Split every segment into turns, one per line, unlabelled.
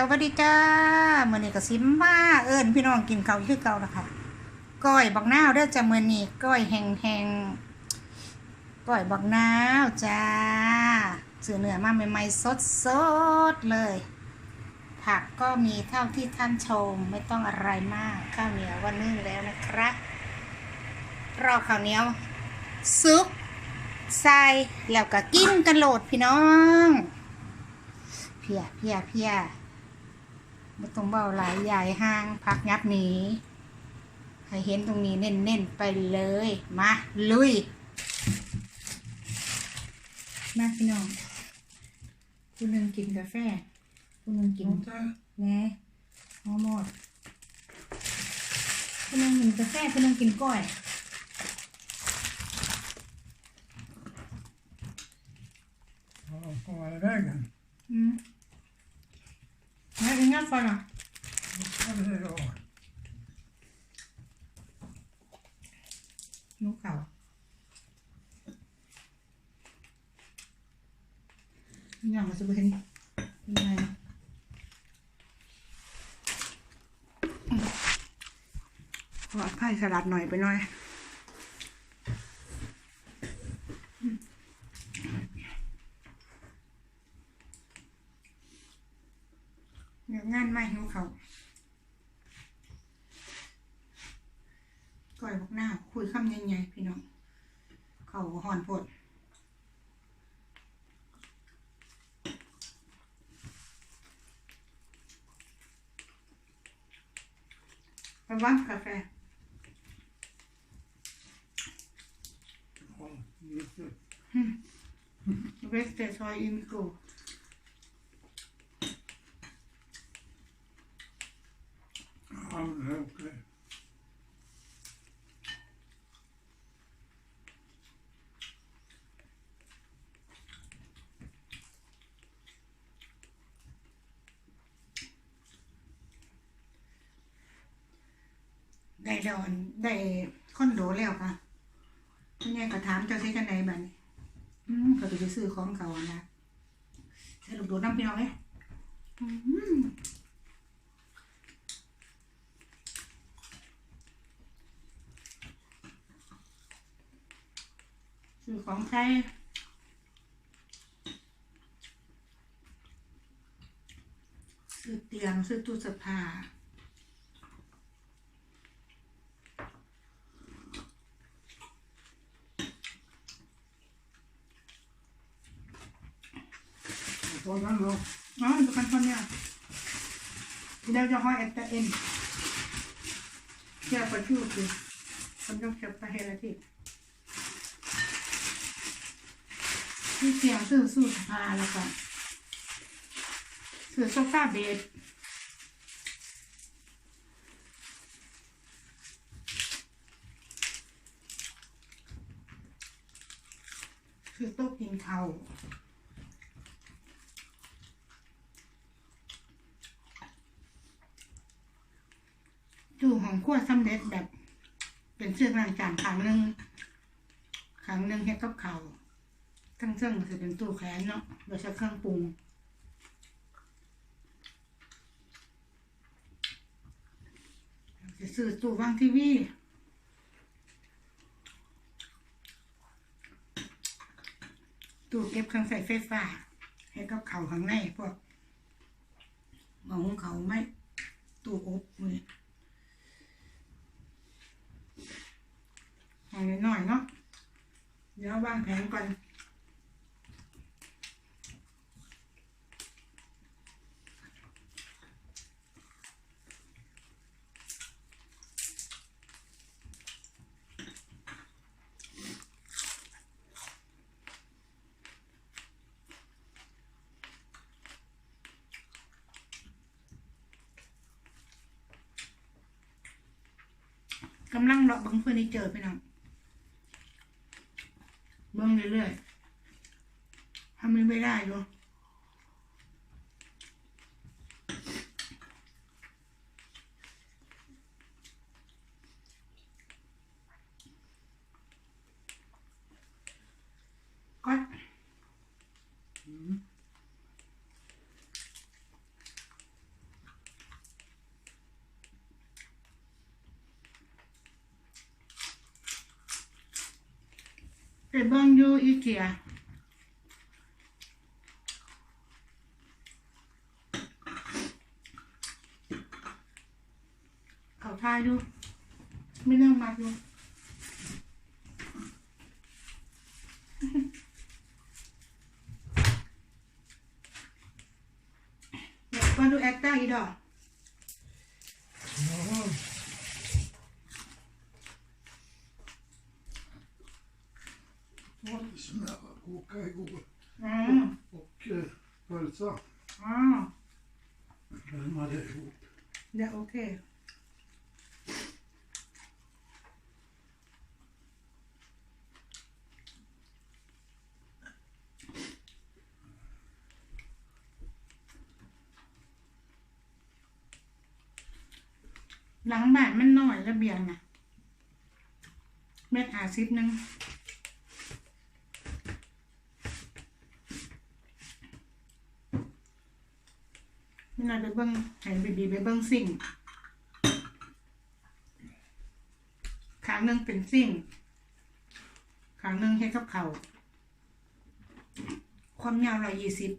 สวัสดีจ้าเมื้อนี้ก็สิมาเอิ้นพี่น้องกินข้าวคือเก่าล้วค่ะก้อยบักนาวเด้อจ้าเมื้อนี้ก้อยแห้งๆก้อยบักนาวจ้าซื้อเนื้อมาใหม่ๆสดๆเลย ผักก็มีเท่าที่ท่านชมไม่ต้องอะไรมากข้าวเหนียวก็นึ่งแล้วนะครับรอข้าวเหนียวซุปใส่แล้วก็กินกันโหลดพี่น้อง เพียเพียเพีย ไม่ต้องเบาหลายใหญ่ห้างพักยับหนีให้เห็นตรงนี้เน้นๆไปเลย มา ลุย มาพี่น้องคุณนึงกินกาแฟคุณนึงกินแหน่ฮอร์โมนคุณนึงกินกาแฟคุณนึงกินก้อย
Ja, på vägen.
อืมมากินน้ำก่อนเห รอ
Ja, det är bra.
นุกเก่า อย่างมาจะเป็นยังไงขอไพ่สลัดหน่อยไปหน่อย เดี๋ยวงานไม่หิวเขาก่อยบอกหน้า คุยคำใหญ่ๆพี่น้อง เขาหอนปวดไปบ้านกาแฟ
Ja, just det.
เวสเตซอยอินโก
Ja, det är okej.
ได้ดอนได้คอนโดแล้วค่ะคุณยายก็ถามเจ้าใช้กันไหนบัดนี้อืมเขาจะไปซื้อของเขาอะนะใช้ลูกโดดน้ำพี่น้องไหมอืม ซื้อของใช้ซื้อเตียงซื้อตู้เสื้อผ้า
ตอนนั้
นเหรออ๋อดูกันคนเนี้ยที่เราจะห้อยเอ็ดเอ็นเจ้าประชุดเลยคนต้องเก็บตาให้ละที่ เสียงซื้อสูตรพาแล้วก็ซื้อโซฟาเบดซื้อโต๊ะกินข้าวตู้ของขั้วสำเร็จแบบ เป็นเสื้อล้างจานครั้งหนึ่งครั้งหนึ่งเฮ็ดกับเขาว ทั้งเสื้อก็จะเป็นตู้แขนเนาะโดยใช้เครื่องปรุงจะซื้อตู้วางทีวีตู้เก็บเครื่องใส่ไฟฟ้า ให้กับเขาข้างในพวกหมองเขาไม่ตู้อบมือเอาหน่อยๆเนาะ เดี๋ยววางแผนก่อน กำลังเลาะเบังเฟอร์นิเจอร์พี่น้องเบิ้งเรื่อยๆทำมันไม่ได้ดูก็
Mm.
ไปเบิ่งอยู่อีเกียเขาทายดูไม่เรื่องมากดูเดี๋ยวมาดูแอคต้าอีดอก
pölsa.
อ๋อ
Värma det ihop.
เดี๋ยวโอเคหลังบ้านมันน้อยระเบียงนะเม็ดหาซิปหนึง ไปเบิ้งให้บีบีไปเบิ้งสิ่งขางนึงเป็นสิ่งขางนึงให้กับเขาความยาวร้อยยี่สิบ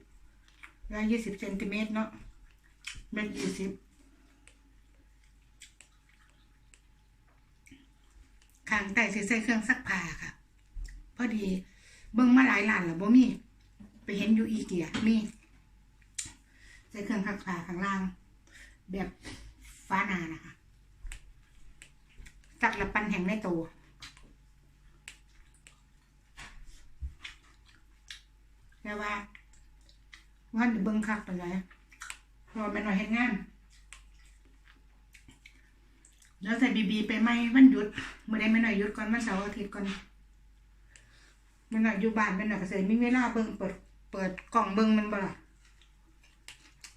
ร้อยยี่สิบเซนติเมตรเนาะเมตรยี่สิบขางใต้ใส่เครื่องซักผ้าค่ะ พอดี เบิ่งมาหลายร้านแล้วบ่มี ไปเห็นอยู่อีเกียมี ส่เครื่องซักผ้าข้างล่าง แบบฟ้านานะคะจักละปันแห่งในโตวแต่ว่าวันเบิ่งคักไปเลยพราะว่าแม่น้อยเฮ็ดงาน แล้วใส่บีบีไปไหมวันหยุดเมื่อใดไม่หน่อยหยุดก่อนวันเสาร์อาทิตย์ก่อนไม่หน่อยอยู่บ้านไม่หน่อยก็ใส่มีเวลาเบิ่งเปิด เปิดกล่องเบิ่งมันบ่ล่ะ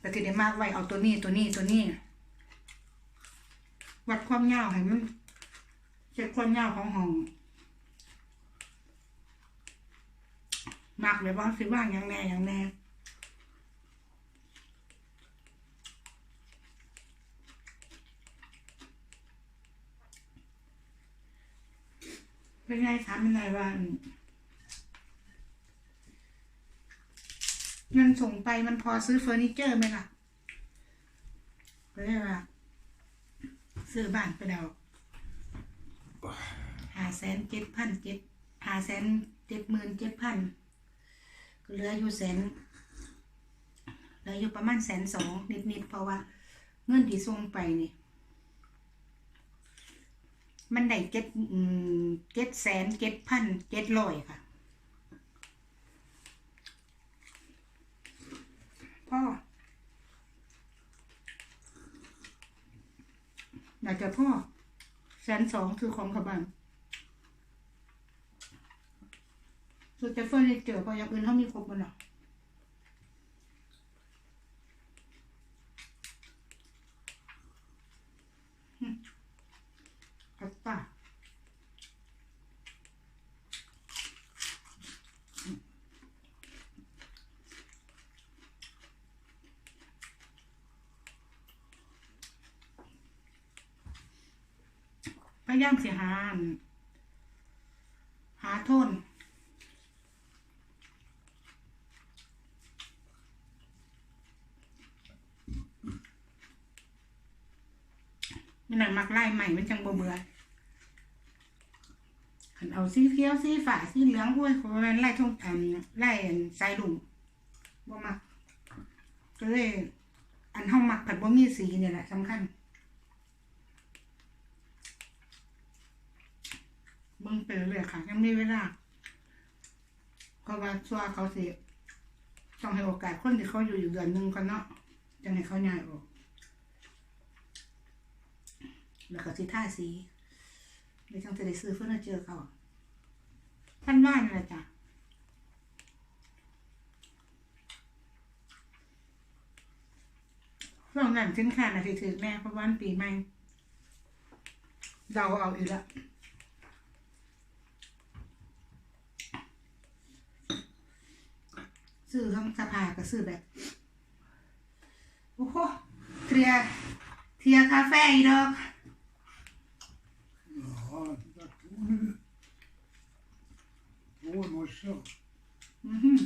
แต่ที่ได้มากไว้เอาตัวนี้ตัวนี้ตัวนี้ วัดความยาวให้มันเช็คความยาวของห้องมากเลยว่าสิว่างอย่างแน่อย่างแน่เป็นไงถามเป็นไงว่า เงินส่งไปมันพอซื้อเฟอร์นิเจอร์ไหมล่ะก็เรียกว่าซื้อบ้านไปแล้วหาแสนเจ็ดพันเจ็ดหาแสนเจ็ดหมื่นเจ็ดพันก็เหลืออยู่แสนเหลืออยู่ประมาณแสนสองนิดๆเพราะว่า เงินที่ส่งไปนี่มันได้เจ็ดเจ็ดแสนเจ็ดพันเจ็ดร้อยค่ะ พ่อ อยากจะพ่อแสนสองคือของขบันสุดจะเฟอร์นิเจอร์พออย่างอื่นเขามีครบหมดหรอครับป้า พยายามสิหานหาทนมันหนังมักไล่ใหม่มันจังบ่เบื่อขันเอาสีเขียวสีฝาสีเหลืองห้วยของมันไล่ทงอันไล่สายลุงบ่มักก็เลยอันเฮามักผัดบ่มีสีเนี่ยแหละสำคัญ บิ่งไปเรื่อยๆค่ะ ยังมีเวลาเพราะว่าชัวเขาสิต้องให้โอกาสคนที่เขาอยู่อยู่เดือนหนึงก่อนเนาะจังให้เขาย้ายออก แล้วก็สิท่าสีเดี๋ยวจังจะได้ซื้อเฟอร์นิเจอเขาท่านว่านี่แหละจ้ะช่วงนั้นสินค้าน่ะสิถือแม่เพราะวาวันปีใหม่เราเอาอีกแล้ว ซื้อทั้งสภาก็ซื้อแบบโอ้โหเทียเทียคาเฟ่อีดอก
Jaha, där tog ni två Oj, morsan.
อือหือ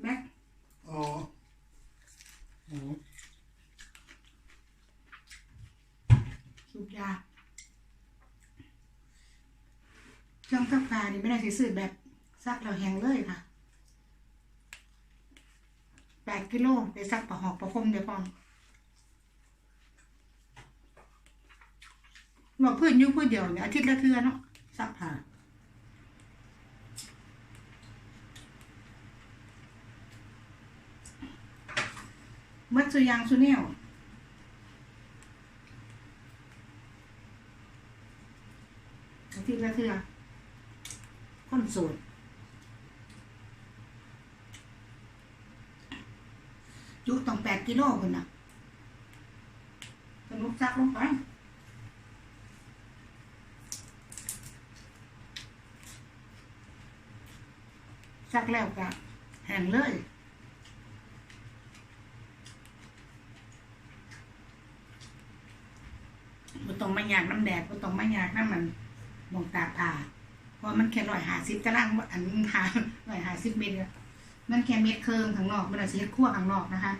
แม็ก
Ja. Ja.
สูบยาเครื่องซักผ้านี่ ไม่ได้สิซื้อแบบซักเราแห้งเลยค่ะแปดกิโลไปซักประหอบประคมเดี๋ยวก่อนบอกเพื่อนยุ่เพื่อนเดียวเนี่ยอาทิตย์ละเทือเนาะซักผ้าเมื่อสุยางสุเนวอาทิตย์ละเทื่อ คนโสดจุต้องแปดกิโลคนน่ะสนุกซักลงไปซักแล้วก็แห้งเลยบ่ต้องมาอยากน้ำแดดบ่ต้องมาอยากน้ำมันมองตาผ้า ราะมันแค่ร้อยหาสิบตารางอันหาร้อยหาสิบเมตรมันแค่เม็ดเคิงข้างนอกมันอาจจะเฮ็ดขั้วข้างนอกนะคะ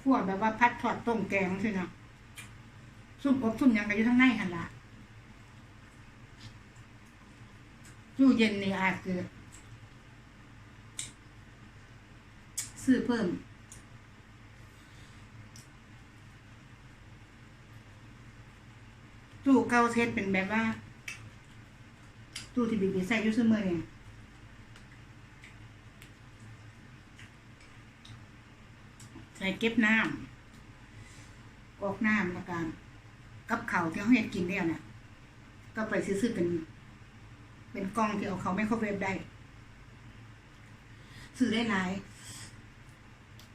ขั้วแบบว่าพัดทอดต้มแกงใช่ไหมซุ่มอบซุ่มยังก็อยู่ข้งในหันละตู้เย็นนี่อาจจะซื้อเพิ่ม ตู้เก่าเทสเป็นแบบว่า ตู้ที่บีบีใส่อยุ่เสมอเนี่ยใส่เก็บน้ำกรอกน้ำแล้วกันกับเขาที่เขาเห็ดกินแล้วเนี่ยก็ไปซื้อๆเป็น เป็นกล้องที่เอาเขาไม่เข้าเว็บได้ซื้อได้หลาย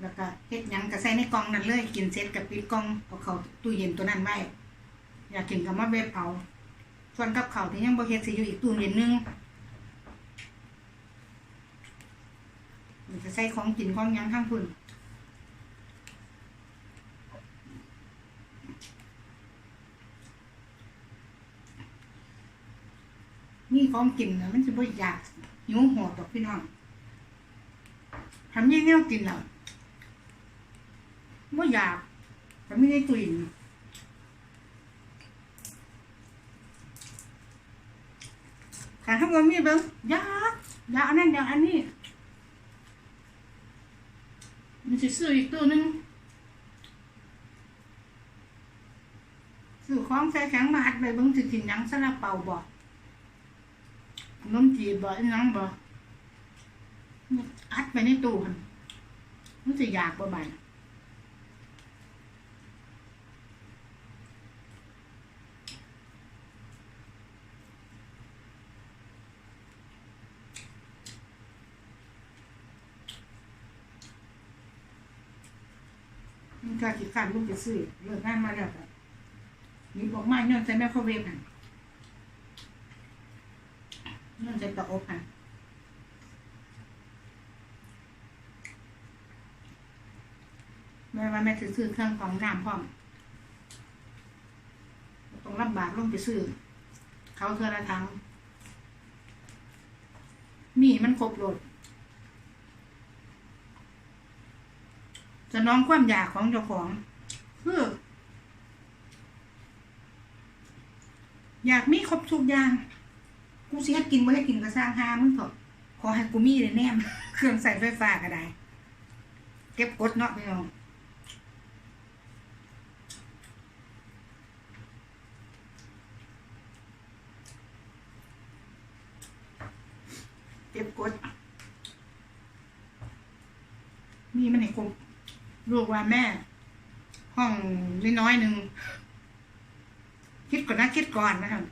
แล้วก็เฮ็ดยังก็ใส่ในกล่องนั้นเลย กินเสร็จกับปิดกล่องเอาเขาตู้เย็นตัวนั้นไว้ อยากกินก็มาเว็บเอา ส่วนกับเขาที่ยังบ่เฮ็ดสิอยู่อีกตู้เย็นหนึงมันจะใส่ของกินของยังข้างพุ่นนี่ของกินนะมันจะบ่อยากหิวโหดดอกพี่น้องทำยังแนวกินแล้วบ่อยากทำยังไงตุยน แต่ถ้าทำงานมีเบิ้งยาอยาอันนั้นอยาอันนี้ มันจะซื้ออีกตัวนึงซื้อของใส่แข็งมาอัดไปเบิ้งสิกินยังซาลาเป่าบ่ขนมจีบบ่ยังบ่อัดไปในตู้มันจะอยากบ่บาน มันก็ขี้ขันลูกไปซื้อเลิกงานมาแล้วก็นี่บอกไมาย้อนใส่แมคโครเวฟหั่นย้อนใส่ตาอบหั่นแม่ว่าแม่จะซื้อเครื่องกรองน้ำพร้อมต้องรับบาทลงไปซื้อ เขาเทือละทั้งมีมันครบรถ จะน้องความอยากของเจ้าของคืออยากมีครบทุกอย่าง กูสิให้กินบ่ให้กินก็สร้างหามึงเถอะขอให้กูมีเลยแนมเครื่องใส่ไฟฟ้าก็ได้ เก็บกดเนาะพี่น้องเก็บกดมีมันให้ครบ ลูกว่าแม่ ห้องน้อยหนึ่งคิดก่อนนะคิดก่อนนะครับ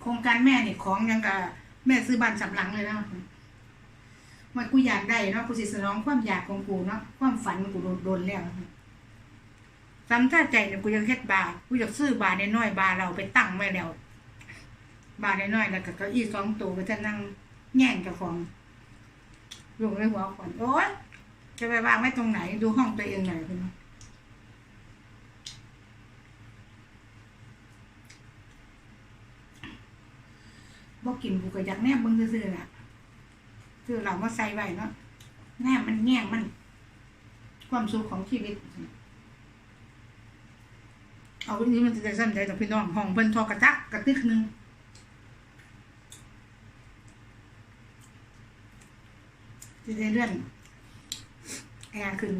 โครงการแม่เนี่ยของยังกับแม่ซื้อบ้านสำหลังเลยนะว่ากูอยากได้เนาะกูสิสนองความอยากของกูเนาะความฝันกูโดนโดนแล้วจำท่าใจเนี่ยกูยังเฮ็ดบาร์กูอยากซื้อบาร์น้อยบาร์เราไปตั้งไว้แล้ว บาร์น้อยแล้วก็เก้าอี้สองตัวก็จะนั่งแย่งเจ้าของลงในหัวขวัญโอ๊ย จะไปวางไว้ตรงไหนดูห้องตัวเองหน่อยคุณบอกกินกูก็อยากแนบมึงซื่อๆน่ะคือเรามาใส่ไว้เนาะแนบมันแง่งมัน ความสุขของชีวิต เอาวันนี้มันจะได้สั้นใจจากพี่น้องห้องเพิ่นทอกระจักกระตึกหนึงจะได้เลื่อน แอร์ขึ้น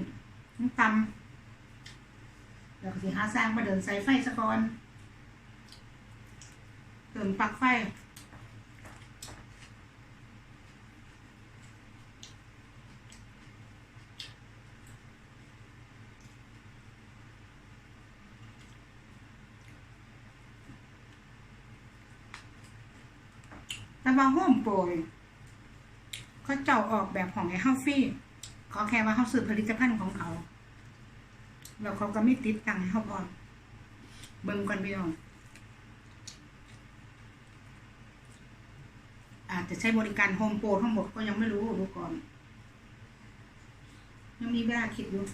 น้ำตำแล้วก็สิหาสร้างมาเดินสายไฟสะก่อนเติมปลั๊กไฟแต่ว่าโฮมโปรยเขาเจ้าออกแบบของไอ้เฮาฟี่ ขอแค่ว่าเขาซื้อผลิตภัณฑ์ของเขา แล้วเขาก็ไม่ติดตังค์ให้เขาก่อนเบิ่งก่อนพี่น้องอาจจะใช้บริการโฮมโปรทั้งหมดก็ยังไม่รู้ดูก่อน ยังมีเวลาคิดอยู่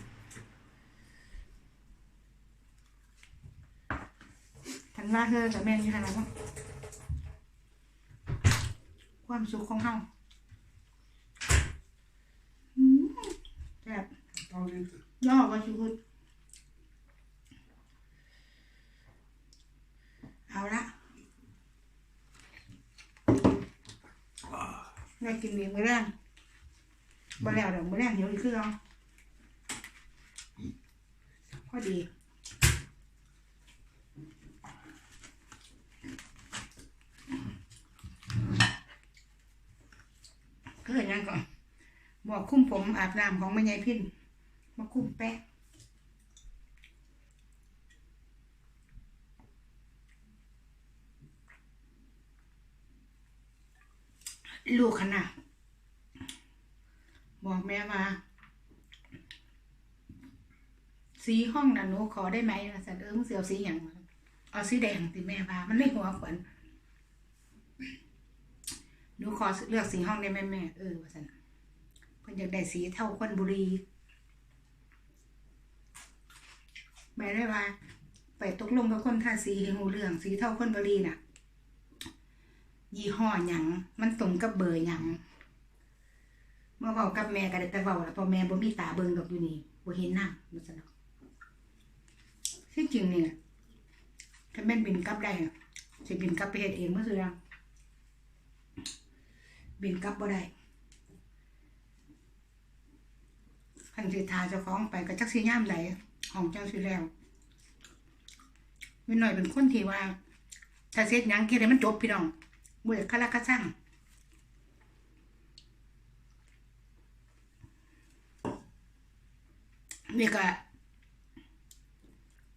ทันว่าเธอกับแม่นี่ขนาดว่าความสุขของเราอืมแบบ
Ta lite.
ย่อว่าชีวิตเอาละได้กินเมียมื้อแรงบ่แล้วเดี๋ยวมื้อแรงเดี๋ยวอีกคือเอาพอดีก็เห็นยังก่อนบอกคุ้มผมอาบน้ำของแม่ยายพิน มาคุ้มแปะลูกขนาดบอกแม่ว่าสีห้องนะหนูขอได้ไหมนะสันเออมึงเสียวสีอย่างเอาสีแดงติแม่ว่ามันเลยหัวขวัญหนูขอเลือกสีห้องได้ไหมแม่เออว่าสันเพิ่นอยากได้สีเท่าควนบุรี แม่ได้ว่า ไปตกลงกับคนทาสีให้หูเรื่องสีเท่าคนบรีน่ะ ยี่ห้อหยังมันตรงกับเบอร์หยังเมื่อเว้ากับแม่ก็ได้แต่เว้าแล้วพอแม่บ่มีตาเบิ่งดอกอยู่นี่บ่เห็นหนำมันสนอกที่จริงเนี่ยถ้าแม่นบินกลับได้น่ะสิบินกลับไปเฮ็ดเองเมื้อซื่อยังบินกลับบ่ได้คันสิทาเจ้าของไปก็จักสิยามไหล ของเจ้าสิแล้วมีหน่อยเป็นคนที่ว่า ถ้าเสร็จยังเฮ็ดให้มันจบพี่น้องบ่อคาราคาซังนี่ก็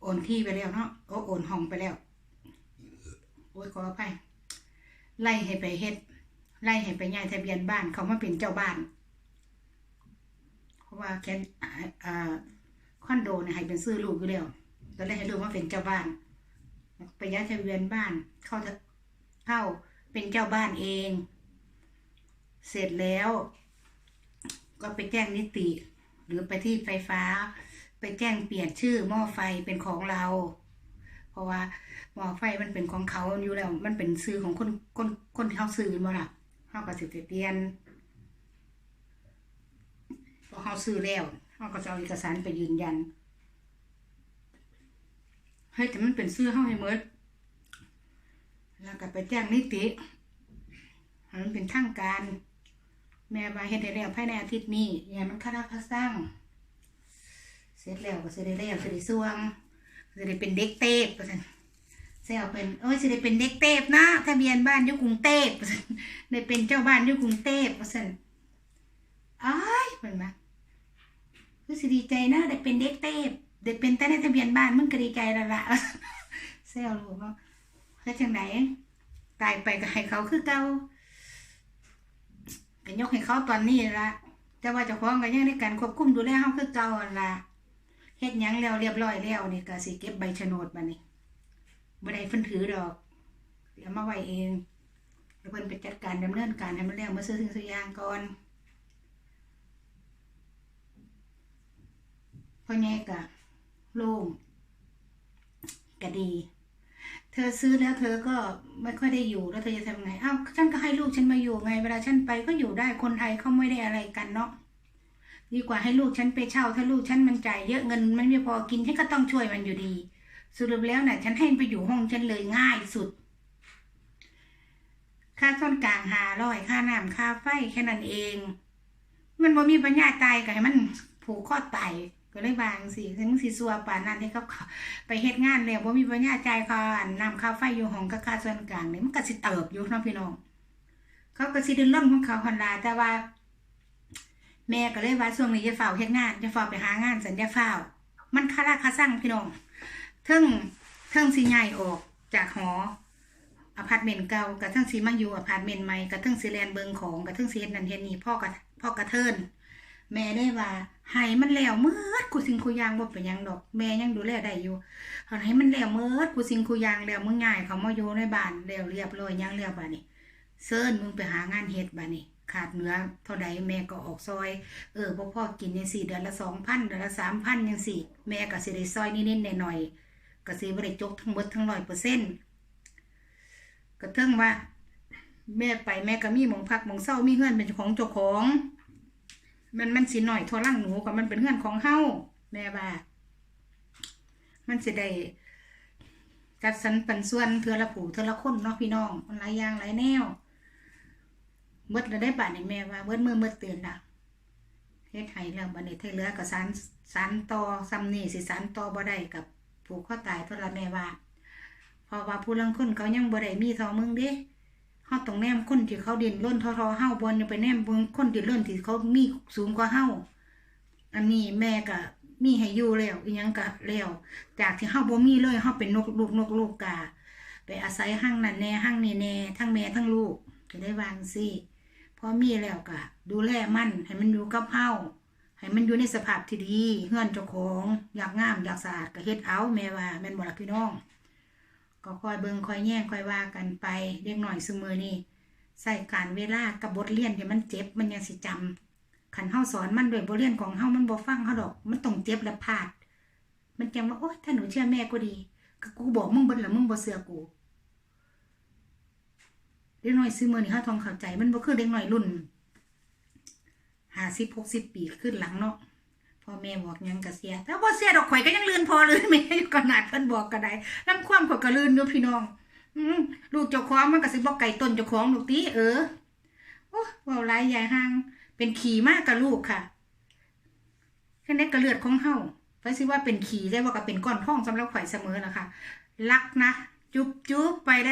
โอนที่ไปแล้วเนาะโอ้โอนห้องไปแล้ว โอ้ยขออภัยไล่ให้ไปเฮ็ด ไล่ให้ไปย้ายทะเบียนบ้าน เขามาเป็นเจ้าบ้าน เพราะว่าแค่อ่า อนโดเนี่ยให้เป็นซื้อลูกอยู่แล้วก็เลยให้ลูกมาเป็นเจ้าบ้านไปย้ายทะเบียนบ้านเข้าเข้าเป็นเจ้าบ้านเอง เสร็จแล้ว ก็ไปแจ้งนิติ หรือไปที่ไฟฟ้า ไปแจ้งเปลี่ยนชื่อหม้อไฟเป็นของเรา เพราะว่าหม้อไฟมันเป็นของเขาอยู่แล้ว มันเป็นซื้อของคนคนคนที่เขาซื้อมาล่ะเขาก็สิไปเปลี่ยนพอเขาซื้อแล้ว เขาก็จะเอาเอกสารไปยืนยันเฮ้ยแต่มันเป็นซื้อเขาให้หมดแล้วก็ไปแจ้งนิติมันเป็นทางการ แม่ว่าเฮ็ดได้แล้วภายในอาทิตย์นี้อย่ามันคาราคาซังเสร็จแล้วก็เสิได้แล้วสิได้ส่วงเสิได้เป็นเด็กเทพว่าซั่นเซลเป็นโอ้ยสิได้เป็นเด็กเทพนะทะเบียนบ้านยู่กรุงเทพว่าซั่นได้เป็นเจ้าบ้านยู่กรุงเทพว่าซั่นอ้ายเพิ่นมา คือสิดีใจนะได้เป็นเด็กเทพได้เป็นแต่ในทะเบียนบ้านมึงก็ดีใจล้วล่ะเซลลูกว่าเฮ็ดจังไดตายไปก็ให้เขาคือเก่าก็ยกให้เขาตอนนี้ละแต่ว่าเจ้าของก็ยังในการควบคุมดูแลเฮาคือเก่าละเฮ็ดหยังแล้วเรียบร้อยแล้วนี่ก็สิเก็บใบโฉนดบัดนี้บ่ได้เพิ่นถือดอกเดี๋ยวมาไว้เองแล้วเพิ่นไปจัดการดำเนินการให้มันแล้วมาซื้อสิ่งซื้อย่างก่อน พ่อแง่กะโล่งกะดี เธอซื้อแล้วเธอก็ไม่ค่อยได้อยู่แล้วเธอจะทำไงอ้าวฉันก็ให้ลูกฉันมาอยู่ไง เวลาฉันไปก็อยู่ได้คนไทยเขาไม่ได้อะไรกันเนาะดีกว่าให้ลูกฉันไปเช่า ถ้าลูกฉันมันจ่ายเยอะเงิน มันไม่พอกินฉันก็ต้องช่วยมันอยู่ดี สรุปแล้วน่ะ ฉันให้ไปอยู่ห้องฉันเลยง่ายสุด ค่าส่วนกลางหาร้อยค่าน้ำค่าไฟแค่นั้นเอง มันบ่มีปัญญาตายก็ให้มันผูกคอตาย ก็เลยวางสิถึงสิสัวป่านนั้นที่เขาไปเฮ็ดงานแล้วบ่มีปัญญาจ่ายค่านน้ำค่าไฟอยู่ห้องกับค่าส่วนกลางนี่มันก็สิเติบอยู่เนาะพี่น้อง เขาก็สิเดินร่มของเขาหันลาแต่ว่า แม่ก็เลยว่าช่วงนี้จะเฝ้าเฮ็ดงานจะเฝ้าไปหางานสัญญาเฝ้า มันคาราคาสั่งพี่น้องเทิงเทิงสิใหญ่ออกจากหออพาร์ตเมนต์เก่ากับทั้งสีมาอยู่อพาร์ตเมนต์ใหม่กับทั้งสีแลนเบิงของกับทั้งสีเฮ็ดนั่นเฮ็ดนี่พ่อกับพ่อกระเทิน แม่ได้ว่าให้มันแล้วเมื่อกูสิ่งกูอยางบ่เป็นยังดอก แม่ยังดูแลได้อยู่เอาให้มันแล้วเมื่อกูสิ่งกูอยางแล้วมึงง่ายเขามาอยู่ในบ้านแล้วเรียบร้อยยังแล้วบัดนี้เซิร์นมึงไปหางานเฮ็ดบัดนี้ขาดเนื้อเท่าใดแม่ก็ออกซอย เออพ่อพ่อกินจังสี่เดือนละสองพันเดือนละสามพันจังสี่ แม่ก็สิได้ซอยนิดๆหน่อยๆก็สิบ่ได้จกทั้งหมดทั้งร้อยเปอร์เซ็นต์ก็เทิงว่า แม่ไปแม่ก็มีหมองพักหมองเศร้ามีเฮื่อนเป็นของเจ้าของ มันมันสิหน่อยทั่วร่างหนูก็มันเป็นเฮือนของเฮาแม่ว่า มันสิได้จัดสรรปันส่วนเทือละผูเทือละคนเนาะพี่น้องมันหลายอย่างหลายแนวเบิดแล้วได้บาทนี่แม่ว่าเบิดมือเบิดเตือนละเฮ็ดให้แล้วบัดนี้เทเหลือก็สานสานต่อซ้ำนี่สิสานต่อบ่ได้กับผูกข้อตายเท่าละแม่ว่าพราะว่าผู้ลังคนเขายังบ่ได้มีท่ามึงเด้ เฮาต้องแนมคนที่เขาเดินร่นเทอๆเฮาบ่อย่าไปแนมเบิ่งคนดินร่นที่เขามีสูงกว่าเฮาอันนี้แม่ก็มีให้อยู่แล้วอีหยังก็แล้วจากที่เฮาบ่มีเลยเฮาเป็นนกลูกนกลูกกาไปอาศัยห้างนั่นแน่ห้างนี่แน่ทั้งแม่ทั้งลูกก็ได้วางสิพอมีแล้วก็ดูแลมันให้มันอยู่กับเฮาให้มันอยู่ในสภาพที่ดีเฮือนเจ้าของอยากงามอยากสะอาดก็เฮ็ดเอาแม่ว่าแม่นบ่ล่ะพี่น้อง ก็คอยเบิงคอยแย่งคอยว่ากันไปเด็กหน่อยซุมือนี่ใส่การเวลากับบทเรียนที่มันเจ็บมันยังสิจำขันเฮาสอนมันด้วยบทเรียนของเฮามันบ่ฟังเฮาดอก มันต้องเจ็บและพลาด มันจำว่าโอ๊ยถ้าหนูเชื่อแม่ก็ดีก็กูบอกมึงเบิดละมึงบ่เสือกูเด็กน้อยซื้อมือนี่เฮาต้องเข้าใจ มันบ่คือเด็กน้อยรุ่นห้าสิบหกสิบปีขึ้นหลังเนาะ พ่อแม่บอกยังก็เสีย ถ้าบ่เสียดอกข่อยก็ยังลื่นพอลืนแม่อยู่ขนาดเพิ่นบอกก็ได้ลำความข่อยก็ลื่นอยู่พี่น้อง อืลูกเจ้าของมันก็สิบอกไก่ต้นเจ้าของลูกตีเออโอ้เว่าหลายใหญ่ห่าง เป็นขี่มากกับลูกค่ะแค่นี้กระเลือดของเฮาไปสิว่าเป็นขี่ได้ว่าก็เป็นก้อนพ่องสำหรับข่อยเสมอนะคะรักนะ จุ๊บจุ๊บไปได้